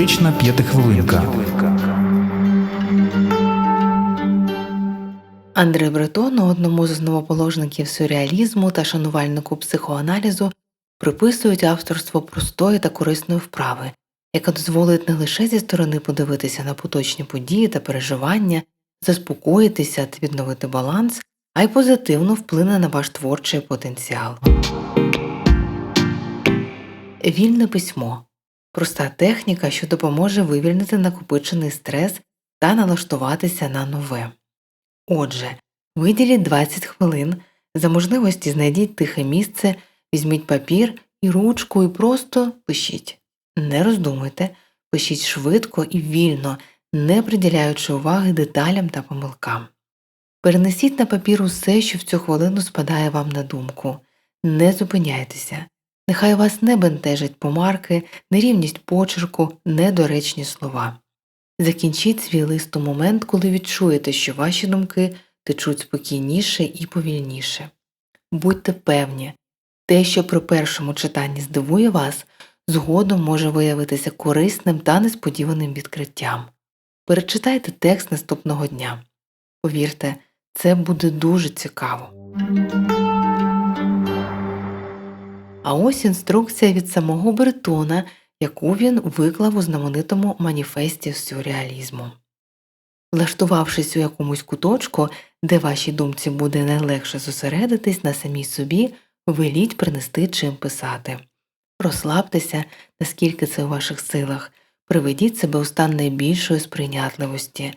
Психотерапевтична п'ятихвилинка. Андре Бретон, одному з основоположників сюрреалізму та шанувальнику психоаналізу, приписують авторство простої та корисної вправи, яка дозволить не лише зі сторони подивитися на поточні події та переживання, заспокоїтися та відновити баланс, а й позитивно вплине на ваш творчий потенціал. Вільне письмо проста техніка, що допоможе вивільнити накопичений стрес та налаштуватися на нове. Отже, виділіть 20 хвилин, за можливості знайдіть тихе місце, візьміть папір і ручку і просто пишіть. Не роздумуйте, пишіть швидко і вільно, не приділяючи уваги деталям та помилкам. Перенесіть на папір усе, що в цю хвилину спадає вам на думку. Не зупиняйтеся. Нехай вас не бентежать помарки, нерівність почерку, недоречні слова. Закінчіть свій лист у момент, коли відчуєте, що ваші думки течуть спокійніше і повільніше. Будьте певні, те, що при першому читанні здивує вас, згодом може виявитися корисним та несподіваним відкриттям. Перечитайте текст наступного дня. Повірте, це буде дуже цікаво. А ось інструкція від самого Бретона, яку він виклав у знаменитому маніфесті сюрреалізму. Влаштувавшись у якомусь куточку, де вашій думці буде найлегше зосередитись на самій собі, веліть принести чим писати. Розслабтеся, наскільки це у ваших силах, приведіть себе у стан найбільшої сприйнятливості,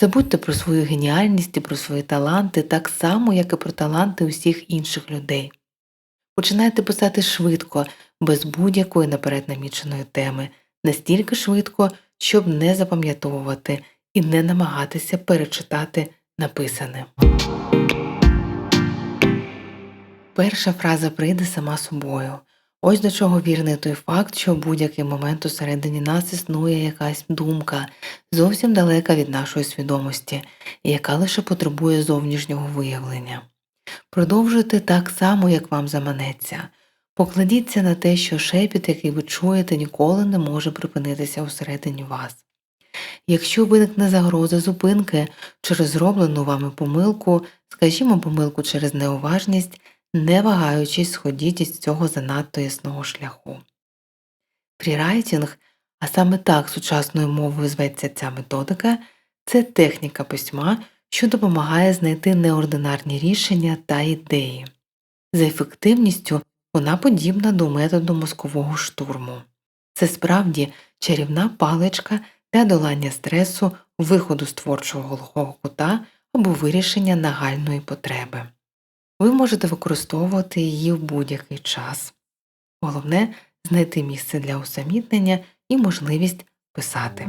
забудьте про свою геніальність і про свої таланти так само, як і про таланти усіх інших людей. Починайте писати швидко, без будь-якої наперед наміченої теми, настільки швидко, щоб не запам'ятовувати і не намагатися перечитати написане. Перша фраза прийде сама собою. Ось до чого вірний той факт, що в будь-який момент усередині нас існує якась думка, зовсім далека від нашої свідомості, яка лише потребує зовнішнього виявлення. Продовжуйте так само, як вам заманеться. Покладіться на те, що шепіт, який ви чуєте, ніколи не може припинитися всередині вас. Якщо виникне загроза зупинки через зроблену вами помилку, скажімо, помилку через неуважність, не вагаючись, сходіть із цього занадто ясного шляху. Прірайтінг, а саме так сучасною мовою зветься ця методика, це техніка письма, що допомагає знайти неординарні рішення та ідеї. За ефективністю вона подібна до методу мозкового штурму. Це справді чарівна паличка для долання стресу, виходу з творчого глухого кута або вирішення нагальної потреби. Ви можете використовувати її в будь-який час. Головне знайти місце для усамітнення і можливість писати.